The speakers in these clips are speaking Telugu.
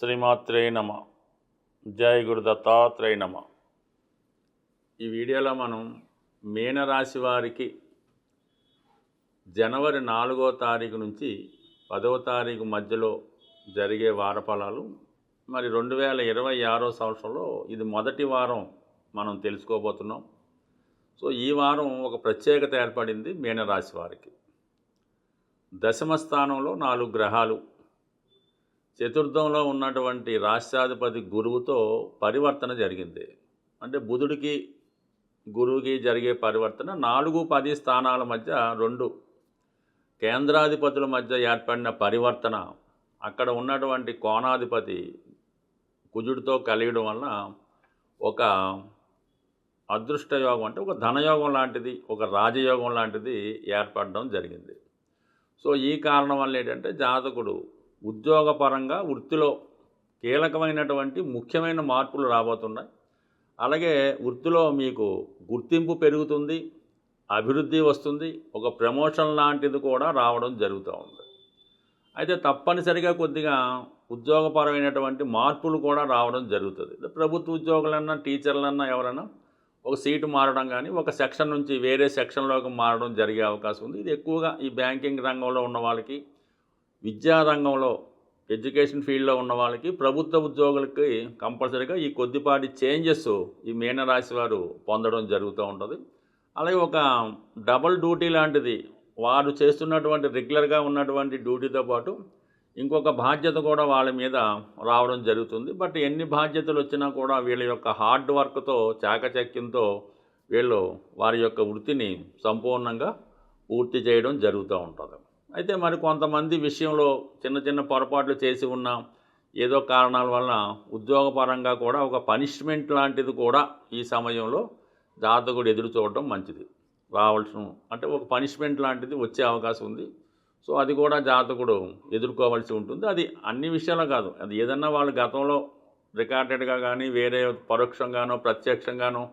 శ్రీమాత్రే నమ. జయ గురు దత్తాత్రేయ నమ. ఈ వీడియోలో మనం మీనరాశి వారికి జనవరి నాలుగో తారీఖు నుంచి పదవ తారీఖు మధ్యలో జరిగే వారఫలాలు. మరి రెండు వేల ఇరవై ఆరో సంవత్సరంలో ఇది మొదటి వారం మనం తెలుసుకోబోతున్నాం. సో ఈ వారం ఒక ప్రత్యేకత ఏర్పడింది మీనరాశి వారికి. దశమ స్థానంలో నాలుగు గ్రహాలు చతుర్థంలో ఉన్నటువంటి రాష్ట్రాధిపతి గురువుతో పరివర్తన జరిగింది. అంటే బుధుడికి గురువుకి జరిగే పరివర్తన నాలుగు పది స్థానాల మధ్య రెండు కేంద్రాధిపతుల మధ్య ఏర్పడిన పరివర్తన. అక్కడ ఉన్నటువంటి కోణాధిపతి కుజుడితో కలియడం వలన ఒక అదృష్టయోగం అంటే ఒక ధనయోగం లాంటిది ఒక రాజయోగం లాంటిది ఏర్పడడం జరిగింది. సో ఈ కారణం వల్ల ఏంటంటే జాతకుడు ఉద్యోగపరంగా వృత్తిలో కీలకమైనటువంటి ముఖ్యమైన మార్పులు రాబోతున్నాయి. అలాగే వృత్తిలో మీకు గుర్తింపు పెరుగుతుంది అభివృద్ధి వస్తుంది ఒక ప్రమోషన్ లాంటిది కూడా రావడం జరుగుతూ ఉంది. అయితే తప్పనిసరిగా కొద్దిగా ఉద్యోగపరమైనటువంటి మార్పులు కూడా రావడం జరుగుతుంది. ప్రభుత్వ ఉద్యోగులన్నా టీచర్లన్నా ఎవరైనా ఒక సీటు మారడం కానీ ఒక సెక్షన్ నుంచి వేరే సెక్షన్లోకి మారడం జరిగే అవకాశం ఉంది. ఇది ఎక్కువగా ఈ బ్యాంకింగ్ రంగంలో ఉన్న వాళ్ళకి విద్యా రంగంలో ఎడ్యుకేషన్ ఫీల్డ్లో ఉన్న వాళ్ళకి ప్రభుత్వ ఉద్యోగులకి కంపల్సరీగా ఈ కొద్దిపాటి చేంజెస్ ఈ మీనరాశి వారు పొందడం జరుగుతూ ఉంటుంది. అలాగే ఒక డబల్ డ్యూటీ లాంటిది వారు చేస్తున్నటువంటి రెగ్యులర్గా ఉన్నటువంటి డ్యూటీతో పాటు ఇంకొక బాధ్యత కూడా వాళ్ళ మీద రావడం జరుగుతుంది. బట్ ఎన్ని బాధ్యతలు వచ్చినా కూడా వీళ్ళ యొక్క హార్డ్ వర్క్తో చాకచక్యంతో వీళ్ళు వారి యొక్క వృత్తిని సంపూర్ణంగా పూర్తి చేయడం జరుగుతూ ఉంటుంది. అయితే మరి కొంతమంది విషయంలో చిన్న చిన్న పొరపాట్లు చేసి ఉన్న ఏదో కారణాల వలన ఉద్యోగపరంగా కూడా ఒక పనిష్మెంట్ లాంటిది కూడా ఈ సమయంలో జాతకుడు ఎదురు చూడటం మంచిది. రావాల్సిన అంటే ఒక పనిష్మెంట్ లాంటిది వచ్చే అవకాశం ఉంది. సో అది కూడా జాతకుడు ఎదుర్కోవాల్సి ఉంటుంది. అది అన్ని విషయాలు కాదు. అది ఏదన్నా వాళ్ళు గతంలో రికార్డెడ్గా కానీ వేరే పరోక్షంగానో ప్రత్యక్షంగానో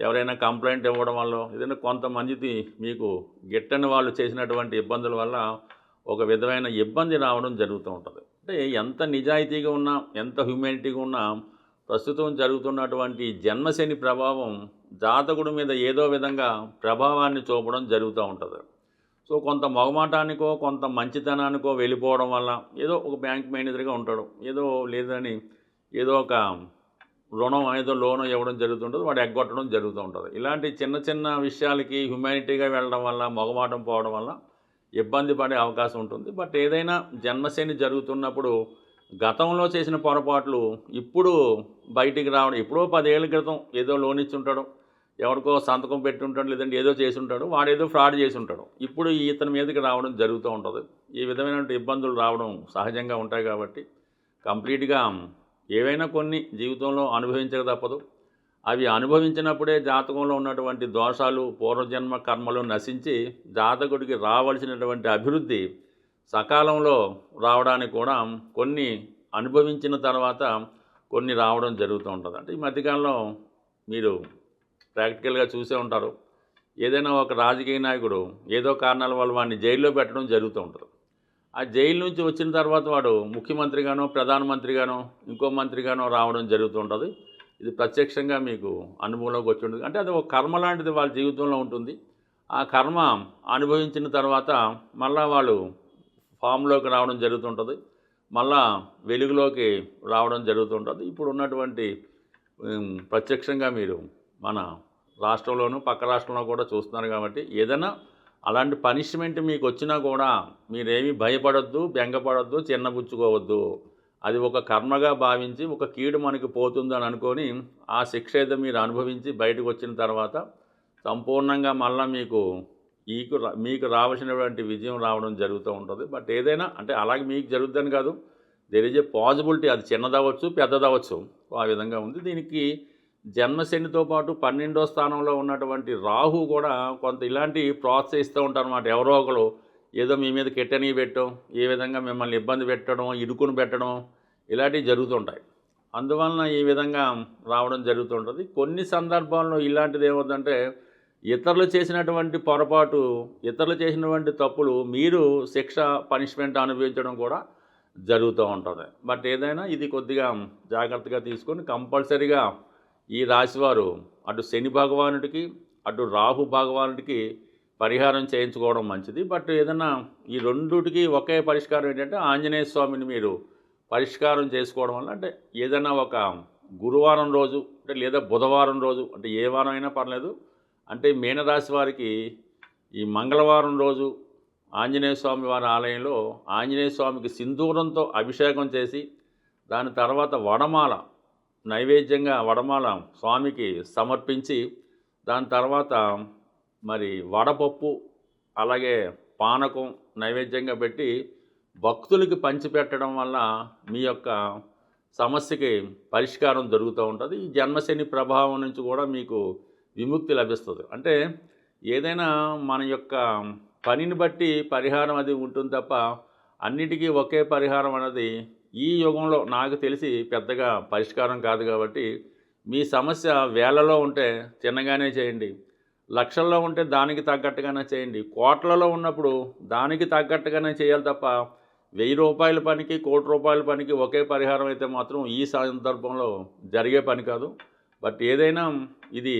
ఎవరైనా కంప్లైంట్ ఇవ్వడం వల్ల ఏదైనా కొంతమందిది మీకు గిట్టని వాళ్ళు చేసినటువంటి ఇబ్బందుల వల్ల ఒక విధమైన ఇబ్బంది రావడం జరుగుతూ ఉంటుంది. అంటే ఎంత నిజాయితీగా ఉన్నా ఎంత హ్యూమానిటీగా ఉన్నా ప్రస్తుతం జరుగుతున్నటువంటి జన్మశని ప్రభావం జాతకుడి మీద ఏదో విధంగా ప్రభావాన్ని చూపడం జరుగుతూ ఉంటుంది. సో కొంత మొగమాటానికో కొంత మంచితనానికో వెళ్ళిపోవడం వల్ల ఏదో ఒక బ్యాంక్ మేనేజర్గా ఉంటాడు. ఏదో లేదని ఏదో ఒక రుణం ఏదో లోన్ ఇవ్వడం జరుగుతుంటుంది వాడు ఎగ్గొట్టడం జరుగుతూ ఉంటుంది. ఇలాంటి చిన్న చిన్న విషయాలకి హ్యుమానిటీగా వెళ్ళడం వల్ల మొగమాటం పోవడం వల్ల ఇబ్బంది పడే అవకాశం ఉంటుంది. బట్ ఏదైనా జన్మశని జరుగుతున్నప్పుడు గతంలో చేసిన పొరపాట్లు ఇప్పుడు బయటికి రావడం ఎప్పుడో పదేళ్ళ క్రితం ఏదో లోన్ ఇచ్చి ఉంటాడు ఎవరికో సంతకం పెట్టి ఉంటాడు లేదంటే ఏదో చేసి ఉంటాడు వాడు ఏదో ఫ్రాడ్ చేసి ఉంటాడు. ఇప్పుడు ఇతని మీదకి రావడం జరుగుతూ ఉంటుంది. ఈ విధమైన ఇబ్బందులు రావడం సహజంగా ఉంటాయి కాబట్టి కంప్లీట్గా ఏవైనా కొన్ని జీవితంలో అనుభవించక తప్పదు. అవి అనుభవించినప్పుడే జాతకంలో ఉన్నటువంటి దోషాలు పూర్వజన్మ కర్మలు నశించి జాతకుడికి రావలసినటువంటి అభివృద్ధి సకాలంలో రావడానికి కూడా కొన్ని అనుభవించిన తర్వాత కొన్ని రావడం జరుగుతూ ఉంటుంది అంటే ఈ మధ్యకాలంలో మీరు ప్రాక్టికల్గా చూసే ఉంటారు. ఏదైనా ఒక రాజకీయ నాయకుడు ఏదో కారణాల వల్ల వాడిని జైల్లో పెట్టడం జరుగుతూ ఉంటుంది. ఆ జైలు నుంచి వచ్చిన తర్వాత వాడు ముఖ్యమంత్రిగానో ప్రధానమంత్రిగానో ఇంకో మంత్రిగానో రావడం జరుగుతూ ఉంటుంది. ఇది ప్రత్యక్షంగా మీకు అనుభవంలోకి వచ్చి ఉంటుంది. అంటే అది ఒక కర్మ లాంటిది వాళ్ళ జీవితంలో ఉంటుంది. ఆ కర్మ అనుభవించిన తర్వాత మళ్ళా వాళ్ళు ఫామ్లోకి రావడం జరుగుతుంటుంది మళ్ళా వెలుగులోకి రావడం జరుగుతుంటుంది ఇప్పుడు ఉన్నటువంటి ప్రత్యక్షంగా మీరు మన రాష్ట్రంలోనూ పక్క రాష్ట్రంలో కూడా చూస్తున్నారు కాబట్టి ఏదైనా అలాంటి పనిష్మెంట్ మీకు వచ్చినా కూడా మీరేమీ భయపడొద్దు బెంగపడొద్దు చిన్నబుచ్చుకోవద్దు. అది ఒక కర్మగా భావించి ఒక కీడు మనకి పోతుందని అనుకొని ఆ శిక్ష ఏదో మీరు అనుభవించి బయటకు వచ్చిన తర్వాత సంపూర్ణంగా మళ్ళీ మీకు మీకు మీకు రావాల్సినటువంటి విజయం రావడం జరుగుతూ ఉంటుంది. బట్ ఏదైనా అంటే అలాగే మీకు జరుగుద్దని కాదు. దేర్ ఇస్ ఏ పాజిబిలిటీ అది చిన్నదవచ్చు పెద్దదవచ్చు ఆ విధంగా ఉంది. దీనికి జన్మశనితో పాటు పన్నెండో స్థానంలో ఉన్నటువంటి రాహు కూడా కొంత ఇలాంటి ప్రోత్సహిస్తూ ఉంటారన్నమాట. ఎవరో ఒకరు ఏదో మీ మీద కెట్టని పెట్టడం ఏ విధంగా మిమ్మల్ని ఇబ్బంది పెట్టడం ఇరుకుని పెట్టడం ఇలాంటివి జరుగుతుంటాయి అందువలన ఈ విధంగా రావడం జరుగుతుంటుంది కొన్ని సందర్భాల్లో ఇలాంటిది ఏమవుతుందంటే ఇతరులు చేసినటువంటి పొరపాటు ఇతరులు చేసినటువంటి తప్పులు మీరు శిక్ష పనిష్మెంట్ అనుభవించడం కూడా జరుగుతూ ఉంటుంది. బట్ ఏదైనా ఇది కొద్దిగా జాగ్రత్తగా తీసుకొని కంపల్సరీగా ఈ రాశివారు అటు శని భగవానుడికి అటు రాహు భగవానుడికి పరిహారం చేయించుకోవడం మంచిది. బట్ ఏదైనా ఈ రెండుటికి ఒకే పరిష్కారం ఏంటంటే ఆంజనేయ స్వామిని మీరు పరిష్కారం చేసుకోవడం వల్ల అంటే ఏదైనా ఒక గురువారం రోజు అంటే లేదా బుధవారం రోజు అంటే ఏ వారం అయినా పర్లేదు. అంటే మీనరాశి వారికి ఈ మంగళవారం రోజు ఆంజనేయ స్వామి వారి ఆలయంలో ఆంజనేయ స్వామికి సింధూరంతో అభిషేకం చేసి దాని తర్వాత వడమాల నైవేద్యంగా వడమాల స్వామికి సమర్పించి దాని తర్వాత మరి వడపప్పు అలాగే పానకం నైవేద్యంగా పెట్టి భక్తులకి పంచిపెట్టడం వల్ల మీ యొక్క సమస్యకి పరిష్కారం దొరుకుతూ ఉంటుంది. ఈ జన్మశని ప్రభావం నుంచి కూడా మీకు విముక్తి లభిస్తుంది. అంటే ఏదైనా మన యొక్క పనిని బట్టి పరిహారం అది ఉంటుంది తప్ప అన్నిటికీ ఒకే పరిహారం అనేది ఈ యుగంలో నాకు తెలిసి పెద్దగా పరిష్కారం కాదు కాబట్టి మీ సమస్య వేలలో ఉంటే చిన్నగానే చేయండి. లక్షల్లో ఉంటే దానికి తగ్గట్టుగానే చేయండి. కోట్లలో ఉన్నప్పుడు దానికి తగ్గట్టుగానే చేయాలి తప్ప వెయ్యి రూపాయల పనికి కోటి రూపాయల పనికి ఒకే పరిహారం అయితే మాత్రం ఈ సందర్భంలో జరిగే పని కాదు. బట్ ఏదైనా ఇది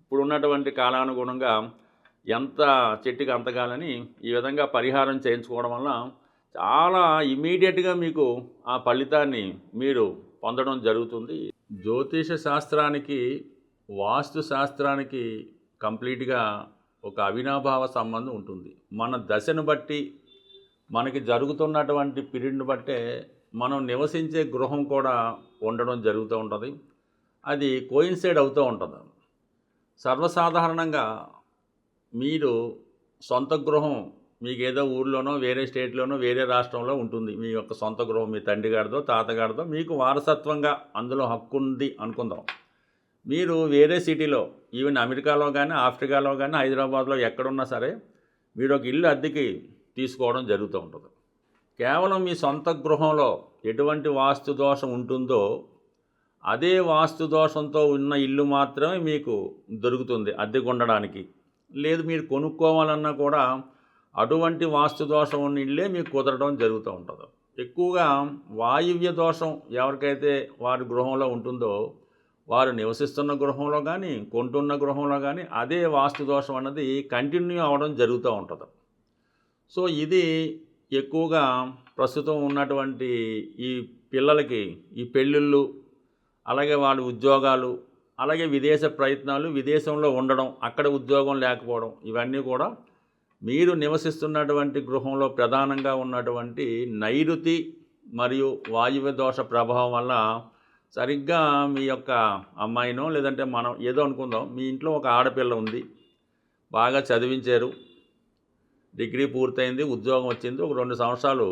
ఇప్పుడున్నటువంటి కాలానుగుణంగా ఎంత చెట్టుకి అంతగాలని ఈ విధంగా పరిహారం చేయించుకోవడం వల్ల చాలా ఇమీడియట్గా మీకు ఆ ఫలితాన్ని మీరు పొందడం జరుగుతుంది. జ్యోతిష శాస్త్రానికి వాస్తు శాస్త్రానికి కంప్లీట్గా ఒక అవినాభావ సంబంధం ఉంటుంది. మన దశను బట్టి మనకి జరుగుతున్నటువంటి పీరియడ్ని బట్టే మనం నివసించే గృహం కూడా ఉండడం జరుగుతూ ఉంటుంది. అది కోయిన్సైడ్ అవుతూ ఉంటుంది. సర్వసాధారణంగా మీరు సొంత గృహం మీకు ఏదో ఊర్లోనో వేరే స్టేట్లోనో వేరే రాష్ట్రంలో ఉంటుంది. మీ యొక్క సొంత గృహం మీ తండ్రి గారిదో తాతగారిదో మీకు వారసత్వంగా అందులో హక్కు ఉంది అనుకుందాం. మీరు వేరే సిటీలో ఈవెన్ అమెరికాలో కానీ ఆఫ్రికాలో కానీ హైదరాబాద్లో ఎక్కడున్నా సరే మీరు ఒక ఇల్లు అద్దెకి తీసుకోవడం జరుగుతూ ఉంటుంది. కేవలం మీ సొంత గృహంలో ఎటువంటి వాస్తు దోషం ఉంటుందో అదే వాస్తు దోషంతో ఉన్న ఇల్లు మాత్రమే మీకు దొరుకుతుంది అద్దెకు ఉండడానికి లేదు మీరు కొనుక్కోవాలన్నా కూడా అటువంటి వాస్తు దోషం నీళ్ళే మీకు కుదరడం జరుగుతూ ఉంటుంది. ఎక్కువగా వాయువ్య దోషం ఎవరికైతే వారి గృహంలో ఉంటుందో వారు నివసిస్తున్న గృహంలో కానీ కొంటున్న గృహంలో కానీ అదే వాస్తు దోషం అన్నది కంటిన్యూ అవ్వడం జరుగుతూ ఉంటుంది. సో ఇది ఎక్కువగా ప్రస్తుతం ఉన్నటువంటి ఈ పిల్లలకి ఈ పెళ్ళిళ్ళు అలాగే వాళ్ళ ఉద్యోగాలు అలాగే విదేశ ప్రయత్నాలు విదేశంలో ఉండడం అక్కడ ఉద్యోగం లేకపోవడం ఇవన్నీ కూడా మీరు నివసిస్తున్నటువంటి గృహంలో ప్రధానంగా ఉన్నటువంటి నైరుతి మరియు వాయువ్య దోష ప్రభావం వల్ల సరిగ్గా మీ యొక్క అమ్మాయినో లేదంటే మనం ఏదో అనుకుందాం మీ ఇంట్లో ఒక ఆడపిల్ల ఉంది బాగా చదివించారు డిగ్రీ పూర్తయింది ఉద్యోగం వచ్చింది ఒక రెండు సంవత్సరాలు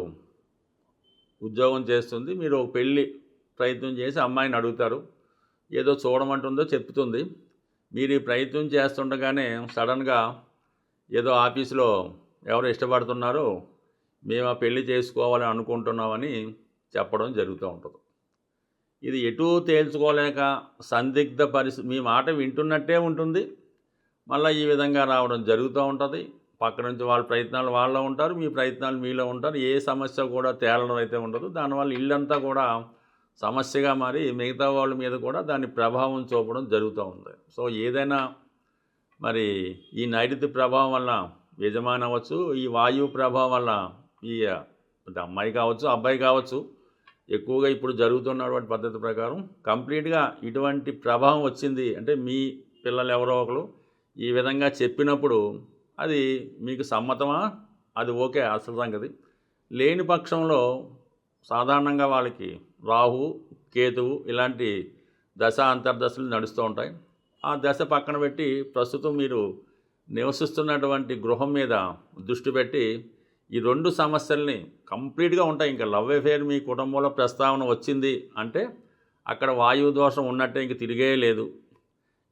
ఉద్యోగం చేస్తుంది మీరు ఒక పెళ్ళి ప్రయత్నం చేసి అమ్మాయిని అడుగుతారు ఏదో చూడమంటుందో చెప్తుంది మీరు ఈ ప్రయత్నం చేస్తుండగానే సడన్గా ఏదో ఆఫీసులో ఎవరు ఇష్టపడుతున్నారో మేము ఆ పెళ్ళి చేసుకోవాలని అనుకుంటున్నామని చెప్పడం జరుగుతూ ఉంటుంది. ఇది ఎటూ తేల్చుకోలేక సందిగ్ధ పరిస్థితి మీ మాట వింటున్నట్టే ఉంటుంది. మళ్ళీ ఈ విధంగా రావడం జరుగుతూ ఉంటుంది. పక్క నుంచి వాళ్ళ ప్రయత్నాలు వాళ్ళలో ఉంటారు మీ ప్రయత్నాలు మీలో ఉంటారు. ఏ సమస్య కూడా తేలడం అయితే ఉండదు. దానివల్ల ఇల్లంతా కూడా సమస్యగా మారి మిగతా వాళ్ళ మీద కూడా దాని ప్రభావం చూపడం జరుగుతూ ఉంది. సో ఏదైనా మరి ఈ నైరుతి ప్రభావం వల్ల యజమాని అవ్వచ్చు ఈ వాయువు ప్రభావం వల్ల ఈ అమ్మాయి కావచ్చు అబ్బాయి కావచ్చు ఎక్కువగా ఇప్పుడు జరుగుతున్నటువంటి పద్ధతి ప్రకారం కంప్లీట్గా ఇటువంటి ప్రభావం వచ్చింది అంటే మీ పిల్లలు ఎవరో ఒకరు ఈ విధంగా చెప్పినప్పుడు అది మీకు సమ్మతమా? అది ఓకే అసలు సంగతి. లేని పక్షంలో సాధారణంగా వాళ్ళకి రాహు కేతువు ఇలాంటి దశ అంతర్దశలు నడుస్తూ ఉంటాయి. ఆ దశ పక్కన పెట్టి ప్రస్తుతం మీరు నివసిస్తున్నటువంటి గృహం మీద దృష్టి పెట్టి ఈ రెండు సమస్యల్ని కంప్లీట్గా ఉంటాయి. ఇంకా లవ్ అఫేర్ మీ కుటుంబంలో ప్రస్తావన వచ్చింది అంటే అక్కడ వాయువు దోషం ఉన్నట్టే ఇంక తిరిగే లేదు.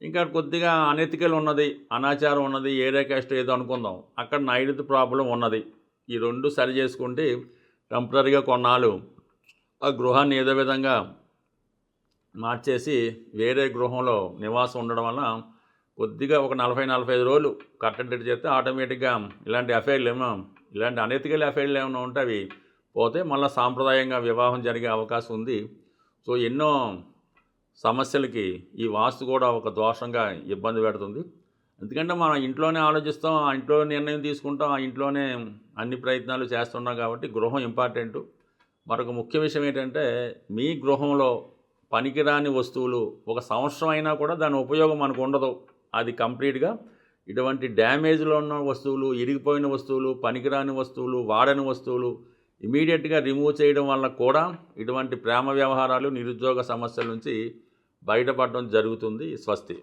ఇంకా కొద్దిగా అనెతికల్ ఉన్నది అనాచారం ఉన్నది ఏరియా క్యాస్ట్ ఏదో అనుకుందాం. అక్కడ నైరుతి ప్రాబ్లం ఉన్నది. ఈ రెండు సరి చేసుకుంటే టెంపరీగా కొన్నాళ్ళు ఆ గృహాన్ని ఏదో విధంగా మార్చేసి వేరే గృహంలో నివాసం ఉండడం వల్ల కొద్దిగా ఒక నలభై నలభై ఐదు రోజులు కట్టడి చేస్తే ఆటోమేటిక్గా ఇలాంటి అఫైర్లు ఏమో ఇలాంటి అనెతికల్ అఫైర్లు ఏమైనా ఉంటే అవి పోతే మళ్ళీ సాంప్రదాయంగా వివాహం జరిగే అవకాశం ఉంది. సో ఎన్నో సమస్యలకి ఈ వాస్తు కూడా ఒక దోషంగా ఇబ్బంది పెడుతుంది. ఎందుకంటే మనం ఇంట్లోనే ఆలోచిస్తాం ఆ ఇంట్లో నిర్ణయం తీసుకుంటాం ఆ ఇంట్లోనే అన్ని ప్రయత్నాలు చేస్తున్నాం కాబట్టి గృహం ఇంపార్టెంట్ మరొక ముఖ్య విషయం ఏంటంటే మీ గృహంలో పనికిరాని వస్తువులు ఒక సంవత్సరం అయినా కూడా దాని ఉపయోగం మనకు ఉండదు. అది కంప్లీట్గా ఇటువంటి డ్యామేజ్లో ఉన్న వస్తువులు ఇరిగిపోయిన వస్తువులు పనికిరాని వస్తువులు వాడని వస్తువులు ఇమీడియట్గా రిమూవ్ చేయడం వల్ల కూడా ఇటువంటి ప్రేమ వ్యవహారాలు నిరుద్యోగ సమస్యల నుంచి బయటపడడం జరుగుతుంది. స్వస్తి.